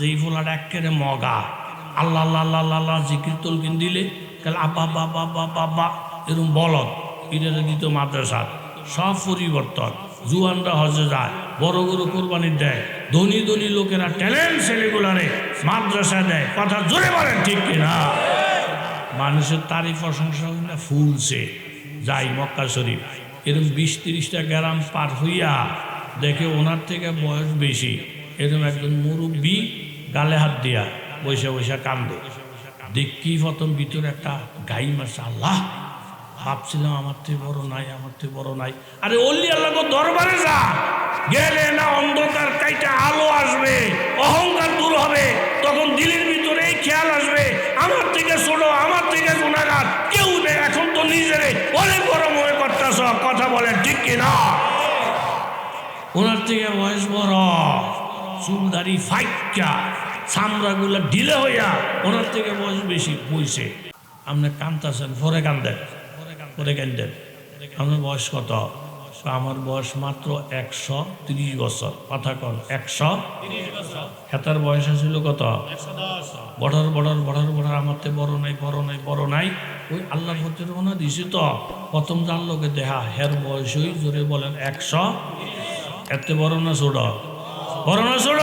যেই ফোলাটা একেবারে মগা। আল্লাহ আল্লাহ আল্লাহ আল্লাহ জিকির তলকিন দিলে, তাহলে আব্বা বাবা বাবা বাবা এরকম বলদ এটা দিত মাদ্রাসা। সব পরিবর্তন। জুয়ানরা হজে যায়, বড় বড় কোরবানি দেয়, ধনী ধনী লোকেরা ট্যালেন্ট ছেলেগুলারে মাদ্রাসা দেয়। কথা জোরে বলেন, ঠিক কিনা? মানুষের তারিফ, প্রশংসা হইলে ফুলছে। যাই, মক্কা শরীফ। এরকম বিশ, তিরিশটা গ্রাম পার হইয়া, দেখে ওনার থেকে বয়স বেশি। এরকম একজন মুরব্বী গালে হাত দিয়া বৈশা বৈশা কান্দে। দেখি প্রথম ভিতরে একটা গাই মাসা আল্লাহ, ভাবছিলাম আমার থেকে বড় নাই, আমার থেকে বড় নাই। আরে অল্লি আল্লাহ দরবারে যা। গেলে না অন্ধকার, কাইটা আলো আসবে, অহংকার দূর হবে। তখন দিলের ভিতরে এই খেয়াল আসবে। আমার থেকে ছোট আমার থেকে গুণাগার কেউ নেই, এখন তো নিজেরে অনেক বড় মনে করতেছ। কথা বলে ঠিক কিনা? ওনার থেকে বয়স বড়। চুলদারি ফাইকা। চামড়াগুলো ঢিলে হইয়া ওনার থেকে বয়স বেশি বইছে। আপনি কান্দাছেন পরে কান্দেন পরে কান্দেন। আপনার বয়স কত? আমার বয়স মাত্র একশো তিরিশ বছর। কথা কন একশো হেতার বয়স ছিল কত? বড়র বড়র বড়র বড়র আমার থেকে বড় নাই বড় নাই বড় নাই। ওই আল্লাহর প্রতি রোনা দিছি তো। প্রথম যার লোকে দেহা হের বয়স ওই জোরে বলেন একশো এত বড় না ছোট? বড় না ছোট?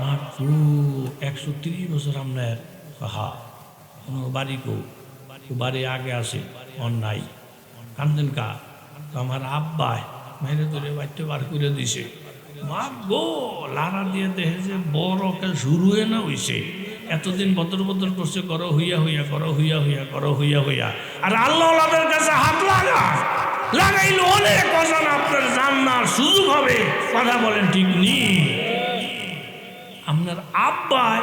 মাত্র একশো তিরিশ বছর আপনার হা, কোনো বাড়ি কো বাড়ি আগে আছে অন্যায় কান্দেন কা? আমার আব্বাই মেরে ধরে বাড়িতে বার করে দিছে। মা গো, লারা দিয়ে দেখে যে বড় কে শুরু হয়ে না হইছে। এতদিন বদর বদর করছে, করো হইয়া হইয়া, করো হইয়া হইয়া, করো হইয়া হইয়া। আর আল্লাহ আল্লাহদের কাছে হাত লাগা। লাগাইলে অনেক কথা আপনার জান্নার সুযোগ হবে। কথা বলেন ঠিক নি? আপনার আব্বাই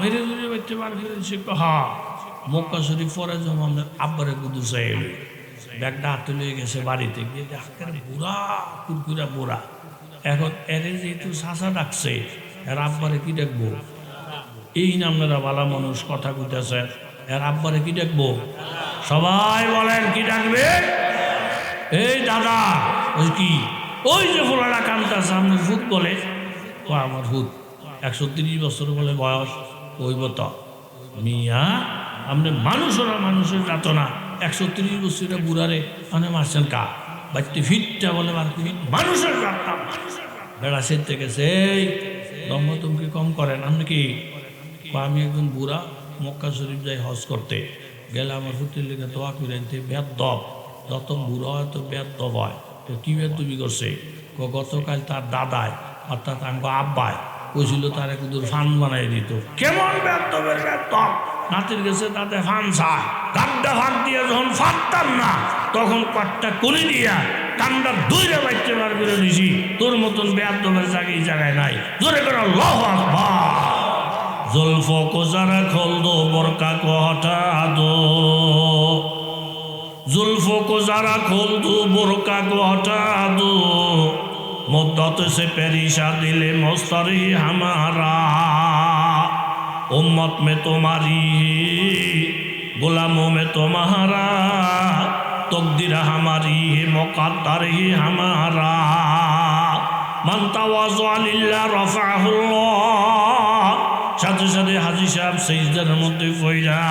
মেরে ধরে বাচ্চা বার দিছে হা, মক্কা শরীফ পরে যখন আপনার আব্বারে কুদু চাইল ব্যাগটা হাতে লয়ে গেছে বাড়িতে, গিয়ে ডাক্তার বুড়া, কুরকুরা বুড়া। এখন এরে যেহেতু শাসা ডাকছে, এর আব্বারে কি দেখব এই না আপনারা বালা মানুষ, কথা কইতেছেন, এর আব্বারে কি দেখব সবাই বলেন, কি ডাকবে? এই দাদা, ওই কি? ওই যে ফোলাটা কান্তাছে, আপনার ভূত বলে? ও আমার ভূত। একশো তিরিশ বছর বলে বয়স ওইব তো। মিয়া আপনি মানুষরা মানুষের যাতনা। একশো তিরিশ বছরের বুড়ারে মানে মারছেন কা বাচ্চা ফিটটা বলে মার ফিট মানুষের বেড়া সের থেকে সেই দম্ভ তুমি কম করেন? আপনি কি? আমি একজন বুড়া, মক্কা শরীফ যাই হজ করতে। গেলে আমার হুতির লেগে দোয়া করে আনতে। বেদ দব যত বুড়ো হয় তো বেদ দব হয়। তো কি বেদ তুমি করছে গতকাল তার দাদায়, অর্থাৎ আঙ্গ আব্বায় কইছিল তার এক দূর ফান বানাই দিত। কেমন ব্যর্থের ব্যর্থ নাতির গেছে তাতে ফান চায়। কান্ডা ফাঁক দিয়ে যখন ফাঁকতাম না, তখন পাট্টা কুলি দিয়া কান্ডার দুইটা বাচ্চা বার করে দিছি। তোর মতন ব্যর্থের জায়গা এই জায়গায় নাই। জোরে করে লহ জলফ কোজারা খলদ বরকা কহটা আদো জুলফ কোজারা খলদু বোরকা কহটা আদো खोल दो बुरका को हटा दो मुद्दत से पेरिशा दिले मुस्तरी हमारा उम्मत में तुम्हारी गुलामों में तुम्हारा तकदीर हमारी है मुकद्दर ही हमारा मन तवाज़ा लिल्लाह रफ़अहुल्लाह সাথে সাথে হাজি সাহেব সেইদার মধ্যে কইরা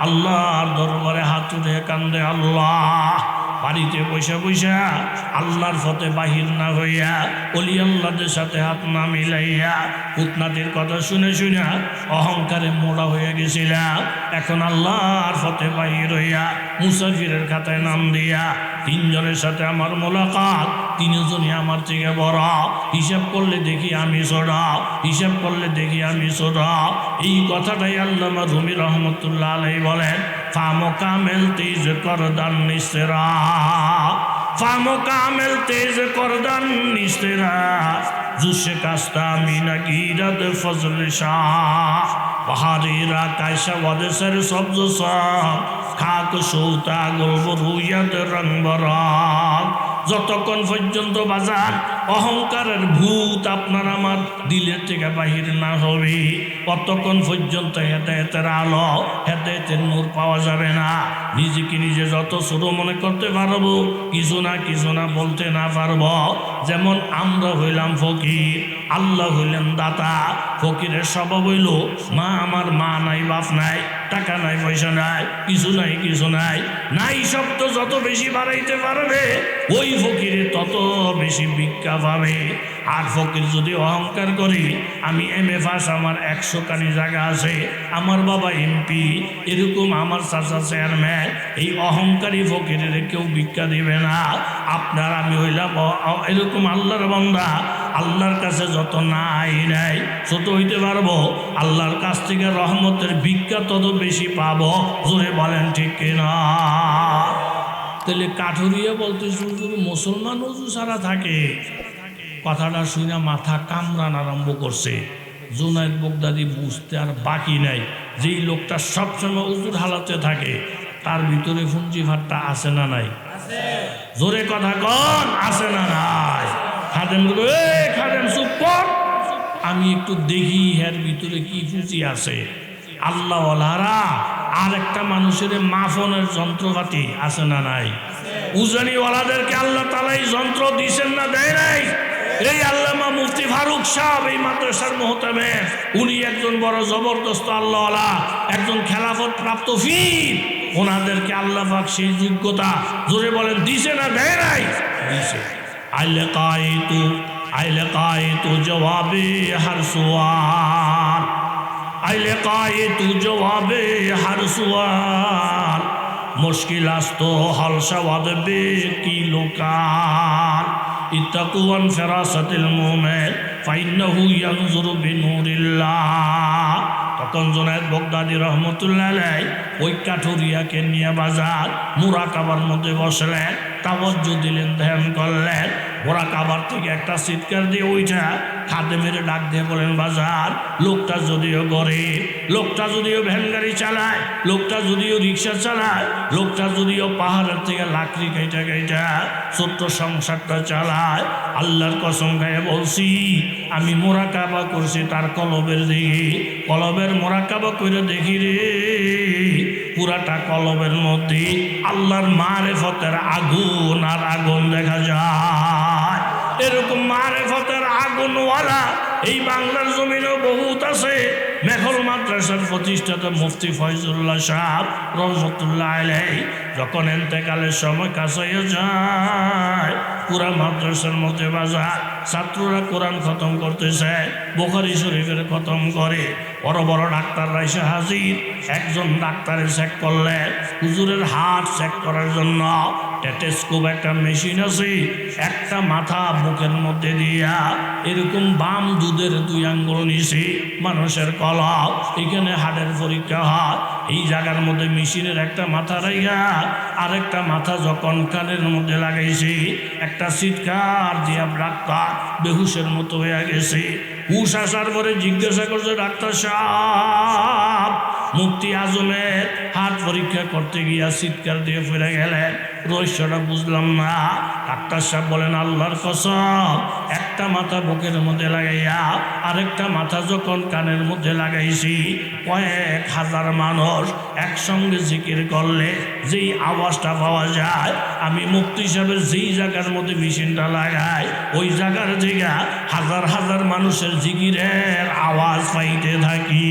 আল্লাহর দরবারে হাত উঠে কান্দে আল্লাহ বাড়িতে পয়সা পয়সা আল্লাহর ফতে বাহির না হইয়া অলি আল্লাহদের সাথে হাত না মিলাইয়া উতনাদের কথা শুনে শুনে অহংকারে মোড়া হয়ে গেছিলাম এখন আল্লাহর ফতে বাহির হইয়া মুসাফিরের খাতায় নাম দিয়া তিনজনের সাথে আমার মোলাকাত, তিনজনই আমার থেকে বড়। হিসাব করলে দেখি আমি ছোড়া হিসাব করলে দেখি আমি ছোড়া এই কথাটাই আল্লামা রুমি রহমতুল্লাহ আলাই বলেন। ফামো কামেল তেজ করদান নিস্তেরা ফামো কামেল তেজ করদান নিস্তেরা জুসে কাস্তা মিনা গিরাদ ফজল শাহ। পাহাড়ি রাকায় সবদেশের সবজ সব খাক সৌতা গল্প রুইয়াত রং যতক্ষণ পর্যন্ত বাজার অহংকারের ভূত আপনার আমার দিলের থেকে বাহির না হবে। ততক্ষণ পর্যন্ত হেদায়তের আলো হেদায়তের নূর পাওয়া যাবে না। নিজেকে নিজে যত ছোট মনে করতে পারব, কিছু না কিছু না বলতে না পারব। যেমন আমরা হইলাম ফকির, আল্লাহ হইলেন দাতা। ফকিরের স্বভাব হইল, মা আমার মা নাই, বাপ নাই। টাকা নাই, পয়সা নাই, কিছু নাই কিছু নাই। নাই শব্দ যত বেশি বাড়াইতে পারবে, ওই ফকিরে তত বেশি ভিক্ষা পাবে। আর ফকির যদি অহংকার করি, আমি এম এ পাস আমার একশো কানি জায়গা আছে, আমার বাবা এমপি এরকম আমার চাচা চেয়ারম্যান এই অহংকারী ফকিরের কেউ ভিক্ষা দিবে না। আপনার আমি হইলাম এরকম আল্লাহর বান্দা আল্লাহর কাছে যত নাই নাই ছোট হইতে পারব? আল্লাহর কাছ থেকে রহমতের ভিক্ষা তত বেশি পাবো? জোরে বলেন ঠিক কিনা? তাহলে কাঠুরিয়া বলতে শুধু মুসলমান উজু সারা থাকে। কথাটা শুনে মাথা কামরান আরম্ভ করছে। জোনায়দ বগদাদি বুঝতে আর বাকি নাই। যেই লোকটা সবসময় উজুর হালাতে থাকে তার ভিতরে ফুঞ্জি ভাতটা আছে না নাই? জোরে কথা কন আছে না নাই? খাদেম খাদেম, চুপ আমি একটু দেখি এর ভিতরে কি ফুচি আছে। আল্লাহওয়ালারা আর একটা মানুষের মাফনের যন্ত্রপাতি আছে না নাই? উজানিওয়ালাদেরকে আল্লাহ তালা এই যন্ত্র দিছেন না, দেয় নাই? এই আল্লামা মুফতি ফারুক সাহেব এই মাদ্রাসার মোহতামে, উনি একজন বড় জবরদস্ত আল্লাহওয়ালা, একজন খেলাফত প্রাপ্ত ফির ওনাদেরকে আল্লাহ পাক সেই যোগ্যতা, জোরে বলেন, দিছে না, দেয় দিছে আইলে কায়তু আইলে কায়তু জবাবে হার সুয়াল আইলে কায়তু জবাবে হার সুয়াল মুশকিল আস্তো হল সওয়াদ বে কি লোকাল ইত্তাকুয়ান ফেরাসাতিল মুমিন ফাইন্নাহু ইয়ানজুরু বিনুরিল্লাহ তখন জোনায়দ বগদাদি রহমতুল্লাহ ওই কাঠুরিয়াকে নিয়ে বাজার মুরা কাবার মধ্যে বসলেন। তাবজ্জু দিলেন, ধ্যান করলেন। ওরা কাবার থেকে একটা চিৎকার দিয়ে ওইটা খাদে মেরে ডাক দিয়ে বলেন, বাজার, লোকটা যদিও গরিব, লোকটা যদিও ভ্যান গাড়ি চালায়, লোকটা যদিও রিক্সা চালায়, লোকটা যদিও পাহাড়ের থেকে লাকড়ি গাইটা গাইটা ছোট্ট সংসারটা চালায়, আল্লাহর কসম গায়ে বলছি, আমি মোরাকাবা করছি তার কলবের দিকে, কলবের মোরাকাবা করে দেখি রে। পুরাটা কলবের মধ্যে আল্লাহর মারেফতের আগুন আর আগুন দেখা যায়। এরকম মারে মারেফতের আগুনওয়ালা এই বাংলার জমিনেও বহুত আছে। মেঘল মাদ্রাসার প্রতিষ্ঠাতা মুফতি ফয়জুল্লাহ সাহেব রহমতুল্লাহ আলাই যখন এন্তেকালের সময় কাছে যায়, পুরা মাদ্রাসার মধ্যে বাজার ছাত্ররা কোরআন খতম করতেছে, বোখারি শরীফের খতম করে। বড় বড় ডাক্তাররা এসে হাজির। একজন ডাক্তারে চেক করলে হুজুরের হাট চেক করার জন্য টেটেস্কোপ একটা মেশিন আছে, একটা মাথা বুকের মধ্যে দিয়া এরকম বাম দুধের দুই আঙ্গুল নিছি মানুষের কলক এখানে হাড়ের পরীক্ষা হয়। এই জায়গার মধ্যে মেশিনের একটা মাথা রাইগা আরেকটা মাথা যখন কানের মধ্যে লাগাইছি, একটা চিৎকার দিয়া ডাক্তার বেহুশের মতো হয়ে গেছে। হুশ আসার পরে জিজ্ঞাসা করছে, ডাক্তার সাহেব মুক্তি আজমের হাত পরীক্ষা করতে গিয়া চিৎকার দিয়ে ফিরে গেলেন। রহস্যটা বুঝলাম না। ডাক্তার সাহেব বলেন, আল্লাহর কসম, একটা মাথা বুকের মধ্যে লাগাইয়া আরেকটা মাথা যখন কানের মধ্যে লাগাইছি, কয়েক হাজার মানুষ একসঙ্গে জিকির করলে যেই আওয়াজটা পাওয়া যায়, আমি মুক্তি সাহেবের যেই জায়গার মধ্যে মেশিনটা লাগাই, ওই জায়গার জায়গা হাজার হাজার মানুষের জিকিরের আওয়াজ পাইতে থাকি।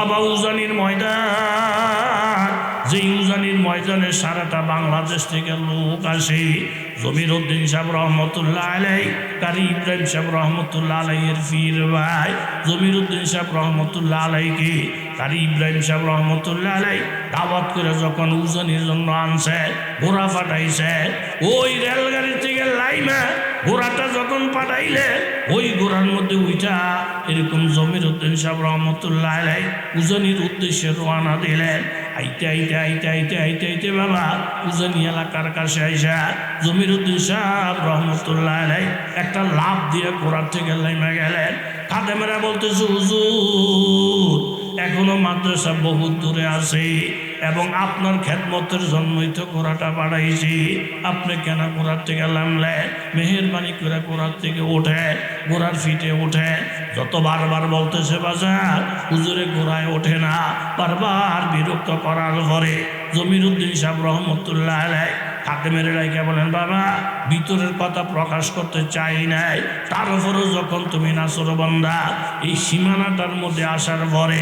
বাবা উজানির ময়দান যে উজানির ময়দানে সারাটা বাংলাদেশ থেকে লোক আসে জমির উদ্দিন সাহেব রহমতুল্লাহ আলাই, কারি ইব্রাহিম সাহেব রহমতুল্লাহ আলাইয়ের ফির ভাই জমির উদ্দিন সাহেব রহমতুল্লাহ আলাইকে, কারি ইব্রাহিম সাহেব রহমতুল্লাহ আলাই দাওয়াত করে যখন উজানির জন্য আনছে, ঘোড়া পাঠাইছে, ওই রেলগাড়ি থেকে লাইমে ঘোড়াটা যখন পাঠাইলে ওই গোড়ার মধ্যে উইটা এরকম জমির উদ্দিন সাহেব রহমতুল্লাহ আলাই উজনির উদ্দেশ্যে রওনা দিলেন। আইতে আইতে আইতে আইতে আইতে আইতে বাবা, উজনি এলাকার কাছে আইসা জমির উদ্দিন সাহেব রহমতুল্লাহ আলাই একটা লাভ দিয়ে ঘোড়ার থেকে লাইমে গেলেন। খাদেমেরা বলতেছে, হুজুর, এখনও মাদ্রাসা বহুত দূরে আছে। এবং আপনার খেদমতের জন্মই তো ঘোড়াটা বাড়াইছি। আপনি কেন ঘোড়ার থেকে নামলে? মেহরবানি করে ঘোড়ার থেকে ওঠে ঘোড়ার ফিটে ওঠে যত বারবার বলতেছে, বাজার, হুজুরে ঘোড়ায় ওঠে না। বারবার বিরক্ত করার পরে জমির উদ্দিন সাহেব রহমতুল্লাহ আলাই হাতে মেরে রাখে বলেন, বাবা, ভিতরের কথা প্রকাশ করতে চাই নাই। তার উপরও যখন তুমি নাসর বন্দা এই সীমানাটার মধ্যে আসার পরে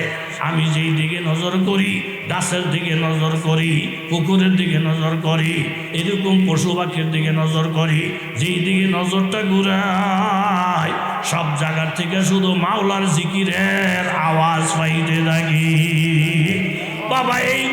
আমি যেই দিকে নজর করি, গাছের দিকে নজর করি, পুকুরের দিকে নজর করি, এরকম পশু পাখির দিকে নজর করি, যেই দিকে নজরটা ঘুরাই সব জায়গার থেকে শুধু মাওলার জিকিরের আওয়াজ পাইতে থাকি। বাবা এইগুলো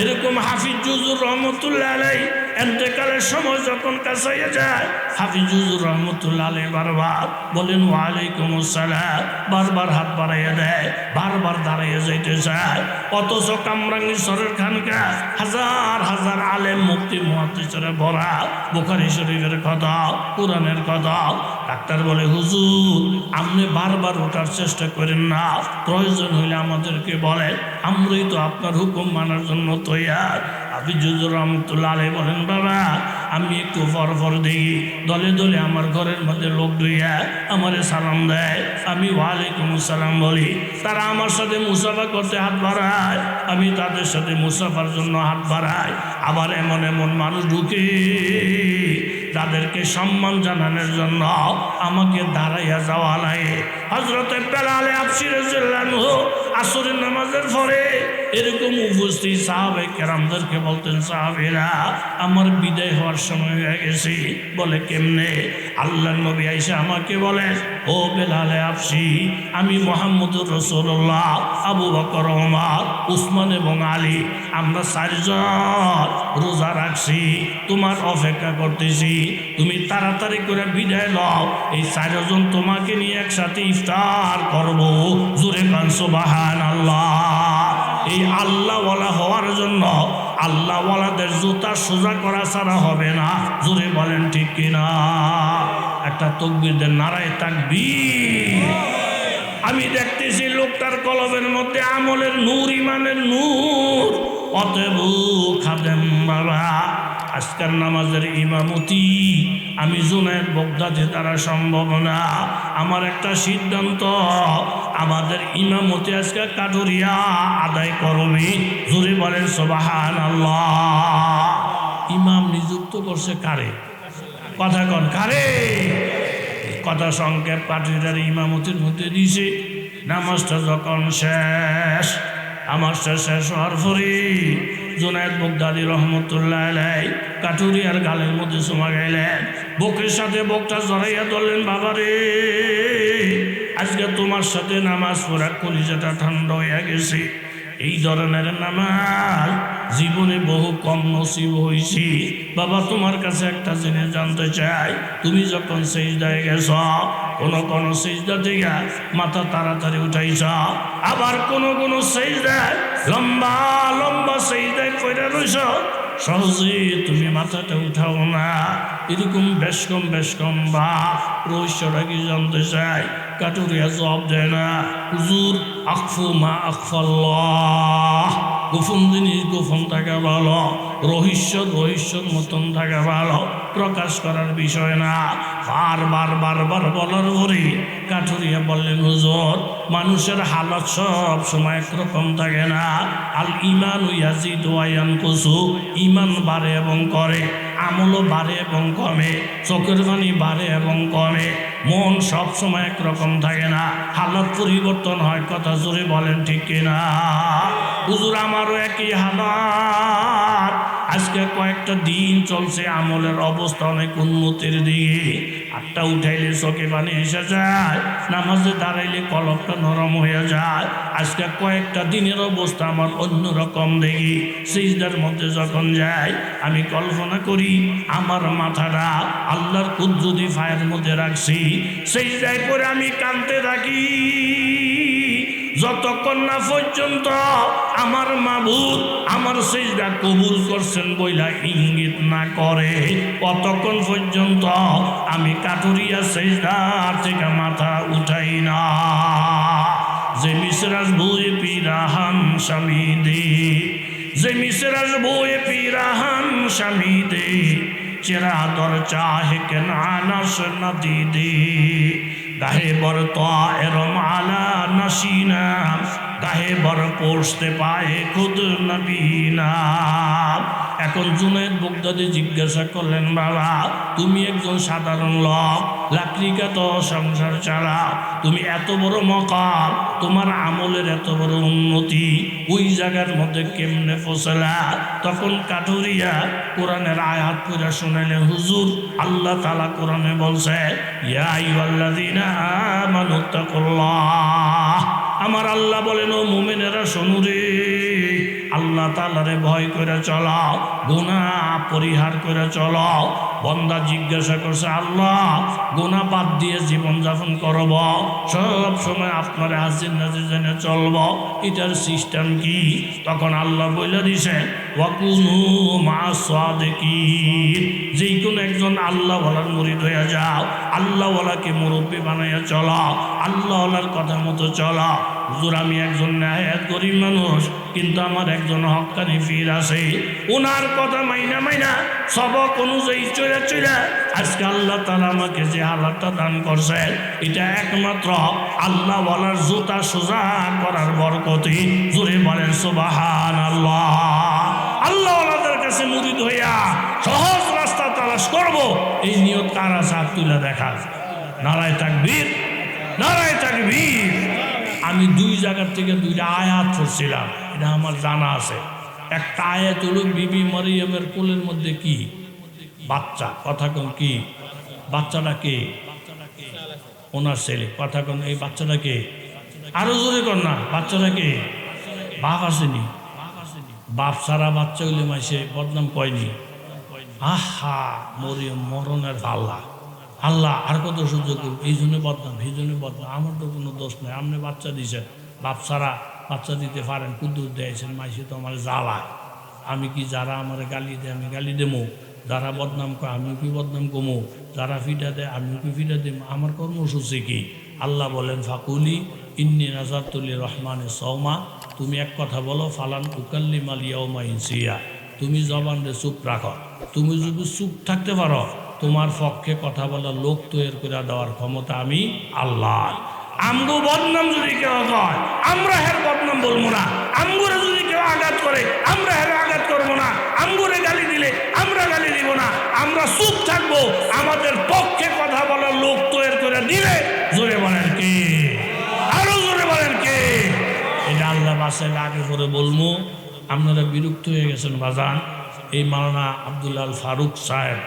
এরকম হাফিজুজুর রহমতুল্লাহ আলাই এতেকালের সময় যখন কাছাইয়া যায় হাফিজুজুর রহমতুল্লাহ আলাই বারবার বলেন, ওয়ালাইকুম আসসালাম। বারবার হাত বাড়াইয়া দেয়, বারবার দাঁড়াইয়া যাইতে চায়। অথচ কামরাঙ্গীশ্বরের খানকা হাজার হাজার আলেম মুক্তি মহাদিসরে ভরা, বুখারি শরীফের কথা, কোরআনের কথা। ডাক্তার বলে, হুজুর, আপনি বারবার ওঠার চেষ্টা করেন না। প্রয়োজন হইলে আমাদেরকে বলেন। আমরাই তো আপনার হুকুম মানার জন্য তৈয়ার। জুজুর রহমতুল্লাহ আলাই বলেন, বাবা, আমি একটু পর পর দেখি। দলে দলে আমার ঘরের মধ্যে লোক দুইয়া আমারে সালাম দেয়। আমি ওয়ালাইকুম সালাম বলি। তারা আমার সাথে মুসাফা করতে হাত বাড়ায়। আমি তাদের সাথে মুসাফার জন্য হাত বাড়াই আবার এমন এমন মানুষ ঢুকে তাদেরকে সম্মান জানানোর জন্য আমাকে দাঁড়াইয়া যাওয়া লাগে হজরতে পেলালে আফসিরে আসরের নামাজের পরে এরকম উপস্থিত সাহাবে কেরামদেরকে বলতেন, সাহাবেরা, আমার বিদায় হওয়ার সময় হয়ে গেছে। বলে, কেমনে? আল্লাহ নবী আইসা আমাকে বলেন ও বেলালে আফসি, আমি মোহাম্মদুর রসুল্লাহ আবু বকর ওমর উসমান এবং আলী, আমরা চারজন রোজা রাখছি, তোমার অপেক্ষা করতেছি, তুমি তাড়াতাড়ি করে বিদায় লও, এই চারজন তোমাকে নিয়ে একসাথে ইফতার করব। জোরে কানসো বাহান আল্লাহ এই আল্লাহওয়ালা হওয়ার জন্য আল্লাহওয়ালাদের জুতা সোজা করা ছাড়া হবে না। জোরে বলেন ঠিক কিনা? একটা তকবিরদের নারায় তাকবীর। আমি দেখতেছি লোকটার কলবের মধ্যে আমলের নূর, ইমানের নূর। অতএব খাদেম বাবা আজকাল নামাজের ইমামতি, আমি জুনায়দ বগদাদি দ্বারা সম্ভব না। আমার একটা সিদ্ধান্ত, আমাদের ইমামতি আজকে কাঠুরিয়া আদায় করবে। জোরে বলেন সোবাহান আল্লাহ ইমাম নিযুক্ত করছে কারে? কথা কন, কারে? কথা সংক্ষেপ, কাঠুরিয়ার ইমামতির মধ্যে দিয়েছে। নামাজটা যখন শেষ নামাজটা শেষ হওয়ার পরে জোনায়দ বগদাদি রহমতুল্লাহ আলাই কাটুরিয়ার গালের মধ্যে সমা গেলেন বকের সাথে বকটা জড়াইয়া ধরলেন, বাবারে, আজকে তোমার সাথে নামাজ পড়া কলিজাটা ঠান্ডা হয়ে গেছে। এই ধরনের নামাজ জীবনে বহু কম নসিব হয়েছি বাবা, তোমার কাছে একটা জিনিস জানতে চাই। তুমি যখন সেজদায় গেছ, কোন কোন সেজদা থেকে মাথা তাড়াতাড়ি উঠাইছ। আবার কোন কোন সেজদায় লম্বা লম্বা সেই দেখ রইছ। সহজে তুমি মাথাটা উঠাও না। এরকম বেশ কম বেশ কম বা রহস্যটা কি জানতে চাই। কাটুরিয়া জবাব দেয় না। হুজুর আকফু মা আকফাল্লাহ গোপন জিনিস গোপন থাকা ভালো। রহস্য রহস্যর মতন থাকা ভালো। প্রকাশ করার বিষয় না। বারবার বারবার বলার পরে কাঠুরিয়া বললেন, হুজুর, মানুষের হালত সব সময় একরকম থাকে না। আল ইমান ইয়াজিদ ইমান বাড়ে এবং করে। আমলও বাড়ে এবং কমে, চোখের পানি বাড়ে এবং কমে। মন সবসময় একরকম থাকে না। হালত পরিবর্তন হয়, কথা জোরে বলেন ঠিক কিনা? হুজুর আমারও একই হালাত। আজকে কয়েকটা দিন চলছে আমলের অবস্থা অনেক উন্নতির দিকে। আটটা উঠাইলে চোখে পানি এসে যায়, নামাজে দাঁড়াইলে কলপটা নরম হয়ে যায়। আজকে কয়েকটা দিনের অবস্থা আমার অন্যরকম দেখি। সিজদার মধ্যে যখন যায় আমি কল্পনা করি, আমার মাথাটা আল্লাহর কুদ্রুদি ফায়ের মধ্যে রাখছি। সেই যায় করে আমি কানতে থাকি। যতক্ষণ না পর্যন্ত আমার মাবুদ আমার সেজদা কবুল করছেন বইলা ইঙ্গিত না করে অতক্ষণ পর্যন্ত আমি কাটুরিয়া সেজদার থেকে মাথা উঠাই না। যে মিসরাজ বই পিরাহান স্বামী দে, যে মিসরাজ বই পিরাহান স্বামী দে, চেরা দর চাহে কেন আনাস নদী দে গাহে বর এরম আলা নসিনা। গায়ে বড় পড়তে পায়ে খুদ নবীনা। এখন জুনায়দ বগদাদি জিজ্ঞাসা করলেন, বাবা, তুমি একজন সাধারণ লোক লাকড়িকা তো সংসার চালাও তুমি এত বড় মকাম, তোমার আমলের এত বড় উন্নতি, ওই জায়গার মধ্যে কেমনে ফসলা? তখন কাঠুরিয়া কোরআনের আয়াত করে শুনাইলে, হুজুর, আল্লাহ তালা কোরআনে বলছে, ইয়া আইয়ুহাল্লাযীনা আমানু তাকুল্লাহ। আমার আল্লাহ বলেন, ও মোমেনেরা, শোনো আল্লাহ তালারে ভয় করে চলাও গুণা পরিহার করে চলাও। বন্দা জিজ্ঞাসা করছে, আল্লাহ গুণা বাদ দিয়ে জীবনযাপন করব, সব সময় আপনার হাজির নাজির জেনে চলব, এটার সিস্টেম কি? তখন আল্লাহ বলে দিছে ওয়াকুনু মা সাদেকি যে কোনো একজন আল্লাহ বলার মুরিদ হয়ে যাও, আল্লাহওয়ালাকে মুরব্বী বানাইয়া চলাও আল্লাহওয়ালার কথা মতো চলাও হুজুর, আমি একজন ন্যায়াত গরিব মানুষ, কিন্তু আমার একজন হকানি ফির আছে ওনার কথা মাইনা মাইনা সবক অনুযায়ী চলে চলে আজকে আল্লাহ তালা আমাকে যে হালাতটা দান করছে এটা একমাত্র আল্লাহ বলার জুতা সোজা করার বরকতি জোরে বলেন সোবাহান আল্লাহ আল্লাহ ওনাদের কাছে মুরিদ হইয়া সহজ রাস্তা তালাশ করব। এই নিয়ত কারা সাপ তুলে দেখা নারায় তাকবীর। নারায় তাকবীর। আমি দুই জায়গার থেকে দুইটা আয়াত পড়ছিলাম। এটা আমার জানা আছে। একটা আয়াত হলো বিবি মারিয়ামের কোলের মধ্যে কি? বাচ্চা। কথা কম কি? বাচ্চাটা কে? ওনার ছেলে। কথা কম এই বাচ্চাটা কে? আরও জোরে কর না, বাচ্চাটা কে? বাপ আসেনি। বাপ সারা বাচ্চা হইলে মাইসে বদনাম কয়নি। আহা, মরিয়ম মরণের আল্লাহ আল্লাহ, আর কত সহ্য করব? এই জন্য বদনাম, এই জন্য বদনাম। আমার তো কোনো দোষ নাই। আপনি বাচ্চা দিয়েছেন বাপ সারা বাচ্চা দিতে পারেন কুদ্দুর দিয়েছেন, মাইসে তো আমার জ্বালা। আমি কি যারা আমার গালি দেয়, আমি গালি দেবো যারা বদনাম করে, আমিও কি বদনাম কমো? যারা ফিটা দেয়, আমিও কি ফিটা দেব আমার কর্মসূচি কি? আল্লাহ বলেন, ফাকুলি ইন্নি নাজারতুল্লি রহমানে সৌমা তুমি এক কথা বলো, ফালান উকাল্লি মালিয়াউমা ইনসিয়া। তুমি জবান জবানরে চুপ রাখো। তুমি যদি চুপ থাকতে পারো, তোমার পক্ষে কথা বলা লোক তৈরি করে দেওয়ার ক্ষমতা আমি আল্লাহ আমগো বদনাম যদি কেউ কয় আমরা হের বদনাম বলব না। আমগুরে যদি কেউ আঘাত করে, আমরা হের আঘাত করব না। আমগুরে গালি দিলে, আমরা গালি দিব না। আমরা চুপ থাকব। আমাদের পক্ষে কথা বলার লোক তৈরি করে দিলে, জোরে বলেন কে? আরও জোরে বলেন কে? এটা আল্লাহ বাসায় আগে করে বলব। আপনারা বিরক্ত হয়ে গেছেন বাজান। এই মালানা আবদুল্লাহ ফারুক সাহেব,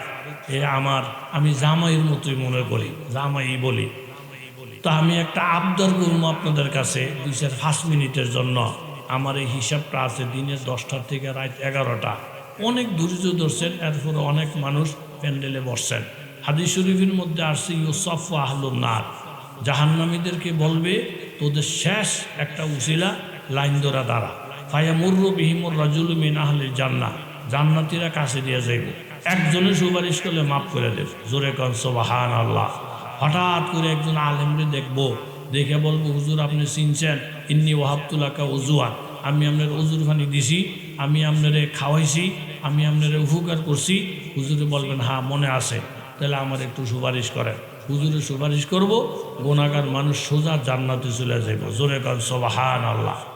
এ আমার, আমি জামাইয়ের মতোই মনে করি, জামাই বলি। তো আমি একটা আবদার করব আপনাদের কাছে, দুই চার পাঁচ মিনিটের জন্য। আমার এই হিসাবটা আছে দিনের দশটার থেকে রাত এগারোটা। অনেক ধৈর্য ধরছেন এরপরে অনেক মানুষ প্যান্ডেলে বসছেন। হাদিস শরীফের মধ্যে আসছে, ইউসফ আহলুন নার। জাহান্নামীদেরকে বলবে, তোদের শেষ একটা উসিলা লাইন ধরা দ্বারা। ফায়া মুর্র বিহিমুর রাজুল মিন আহলে জান্না জান্নাতিরা কাছে দিয়ে যাইব। একজনের সুপারিশ করলে মাফ করে দেব। জোরে কন সোবাহান আল্লাহ হঠাৎ করে একজন আলেমরে দেখব। দেখে বলব, হুজুর, আপনি চিনছেন? ইন্নি ওহাবতুল্লাকা উজুয়ান। আমি আপনার উজুর পানি দিছি, আমি আপনারে খাওয়াইছি, আমি আপনারে উপকার করছি। হুজুরে বলবেন হ্যাঁ মনে আছে। তাহলে আমার একটু সুপারিশ করেন। হুজুরে সুপারিশ করব গোনাগার মানুষ সোজা জান্নাতে চলে যাইব। জোরে কন সোবাহান আল্লাহ